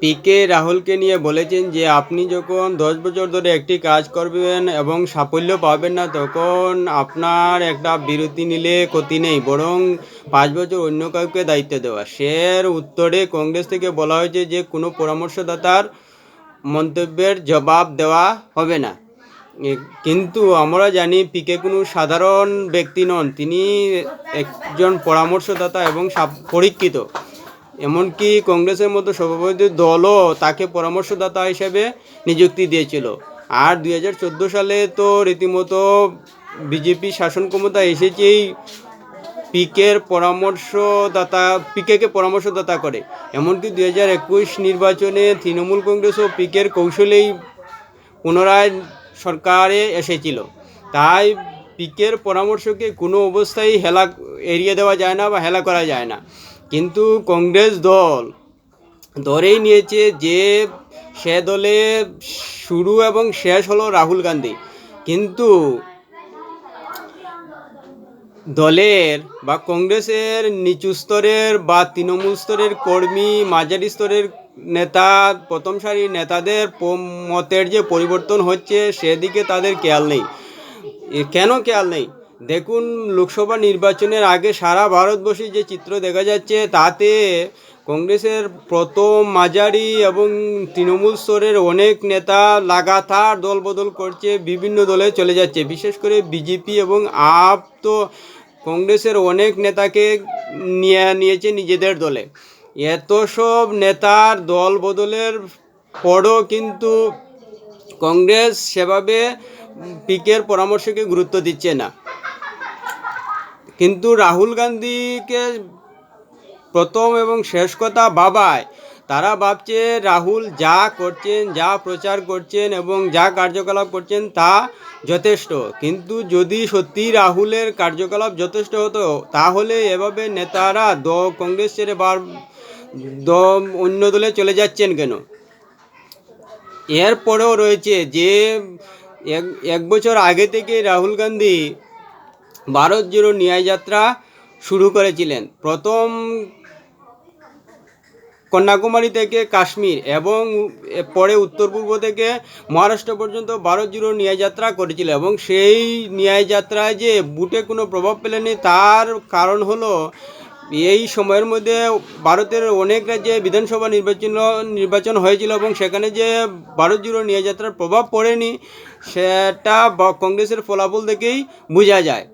পিকে রাহুলকে নিয়ে বলেছেন যে, আপনি যখন দশ বছর ধরে একটি কাজ করবেন এবং সাফল্য পাবেন না, তখন আপনার একটা বিরতি নিলে ক্ষতি নেই, বরং পাঁচ বছর অন্য কাউকে দায়িত্ব দেওয়া। সের উত্তরে কংগ্রেস থেকে বলা হয়েছে যে, কোনো পরামর্শদাতার মন্তব্যের জবাব দেওয়া হবে না। কিন্তু আমরা জানি পিকে কোনো সাধারণ ব্যক্তি নন। তিনি একজন পরামর্শদাতা এবং পরীক্ষিত। এমনকি কংগ্রেসের মতো সভাপতি দলও তাকে পরামর্শদাতা হিসেবে নিযুক্তি দিয়েছিল। আর দুই হাজার চোদ্দ সালে তো রীতিমতো বিজেপি শাসন ক্ষমতা এসেছেই পিকের পরামর্শদাতা, পিকেকে পরামর্শদাতা করে। এমনকি দুই হাজার একুশ নির্বাচনে তৃণমূল কংগ্রেস ও পিকের কৌশলেই পুনরায় সরকারে এসেছিল। তাই পিকের পরামর্শকে কোনো অবস্থায় হেলা, এড়িয়ে দেওয়া যায় না বা হেলা করা যায় না। কিন্তু কংগ্রেস দল ধরেই নিয়েছে যে সে দলে শুরু এবং শেষ হলো রাহুল গান্ধী। কিন্তু দলের বা কংগ্রেসের নিচু স্তরের বা তৃণমূল স্তরের কর্মী, মাঝারি স্তরের নেতা, প্রথম সারির নেতাদের মতের যে পরিবর্তন হচ্ছে, সেদিকে তাদের খেয়াল নেই। কেন খেয়াল নেই? দেখুন, লোকসভা নির্বাচনের আগে সারা ভারতবর্ষে যে চিত্র দেখা যাচ্ছে, তাতে কংগ্রেসের প্রথম মাঝারি এবং তৃণমূল স্তরের অনেক নেতা লাগাতার দলবদল করছে, বিভিন্ন দলে চলে যাচ্ছে। বিশেষ করে বিজেপি এবং আপ তো কংগ্রেসের অনেক নেতাকে নিয়ে নিয়েছে নিজেদের দলে। এত সব নেতার দল বদলের পরও কিন্তু কংগ্রেস সেভাবে পিকের পরামর্শকে গুরুত্ব দিচ্ছে না। কিন্তু রাহুল গান্ধীকে প্রথম এবং শেষ কথা বাবায় তারা ভাবছে রাহুল যা করছেন, যা প্রচার করছেন এবং যা কার্যকলাপ করছেন তা যথেষ্ট। কিন্তু যদি সত্যি রাহুলের কার্যকলাপ যথেষ্ট হতো, তাহলে এভাবে নেতারা দ কংগ্রেস ছেড়ে বার দ অন্য দলে চলে যাচ্ছেন কেন? এরপরেও রয়েছে যে এক এক বছর আগে থেকে রাহুল গান্ধী ভারত জোড়ো ন্যায় যাত্রা শুরু করেছিলেন। প্রথম কন্যাকুমারী থেকে কাশ্মীর এবং পরে উত্তর পূর্ব থেকে মহারাষ্ট্র পর্যন্ত ভারত জুড়ো ন্যায় যাত্রা করেছিল এবং সেই ন্যায় যাত্রায় যে বুটে কোনো প্রভাব পেলেনি তার কারণ হলো এই সময়ের মধ্যে ভারতের অনেক রাজ্যে বিধানসভা নির্বাচন নির্বাচন হয়েছিল এবং সেখানে যে ভারত জুড়ো ন্যায় যাত্রার প্রভাব পড়েনি, সেটা কংগ্রেসের ফলাফল দেখেই বোঝা যায়।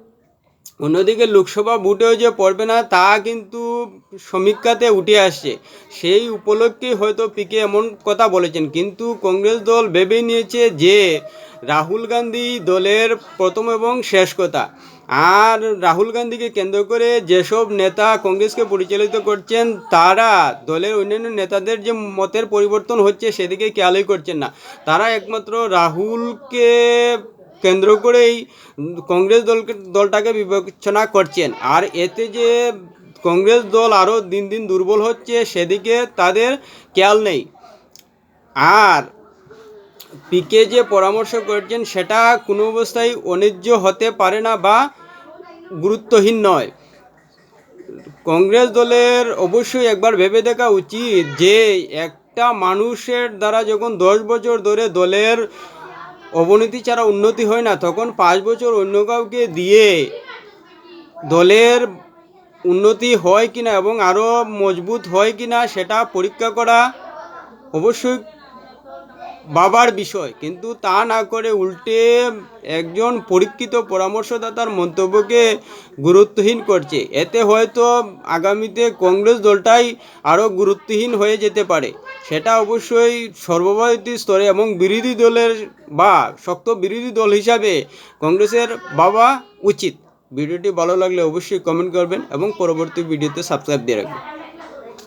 অন্যদিকে লোকসভা ভোটেও যে পড়বে না, তা কিন্তু সমীক্ষাতে উঠে আসছে। সেই উপলক্ষেই হয়তো পিকে এমন কথা বলেছেন। কিন্তু কংগ্রেস দল ভেবে নিয়েছে যে, রাহুল গান্ধী দলের প্রথম এবং শেষ কথা। আর রাহুল গান্ধীকে কেন্দ্র করে যেসব নেতা কংগ্রেসকে পরিচালিত করছেন, তারা দলের অন্যান্য নেতাদের যে মতের পরিবর্তন হচ্ছে, সেদিকে খেয়ালই করছেন না। তারা একমাত্র রাহুলকে কেন্দ্র করেই কংগ্রেস দলকে, দলটাকে বিবেচনা করছেন। আর এতে যে কংগ্রেস দল আরও দিন দিন দুর্বল হচ্ছে, সেদিকে তাদের খেয়াল নেই। আর পিকে যে পরামর্শ করছেন, সেটা কোনো অবস্থায় অন্যায্য হতে পারে না বা গুরুত্বহীন নয়। কংগ্রেস দলের অবশ্যই একবার ভেবে দেখা উচিত যে একটা মানুষের দ্বারা যখন দশ বছর ধরে দলের অবনতি ছাড়া উন্নতি হয় না। তখন পাঁচ বছর অন্য কাউকে দিয়ে দলের উন্নতি হয় কিনা এবং আরও মজবুত হয় কিনা সেটা পরীক্ষা করা অবশ্যই বাবার বিষয়। কিন্তু তা না করে উল্টে একজন পরীক্ষিত পরামর্শদাতার মন্তব্যকে গুরুত্বহীন করছে। এতে হয়তো আগামীতে কংগ্রেস দলটাই আরও গুরুত্বহীন হয়ে যেতে পারে। সেটা অবশ্যই সর্বভারতীয় স্তরে এবং বিরোধী দলের বা শক্ত বিরোধী দল হিসাবে কংগ্রেসের বাবা উচিত। ভিডিওটি ভালো লাগলে অবশ্যই কমেন্ট করবেন এবং পরবর্তী ভিডিওতে সাবস্ক্রাইব দিয়ে রাখবেন।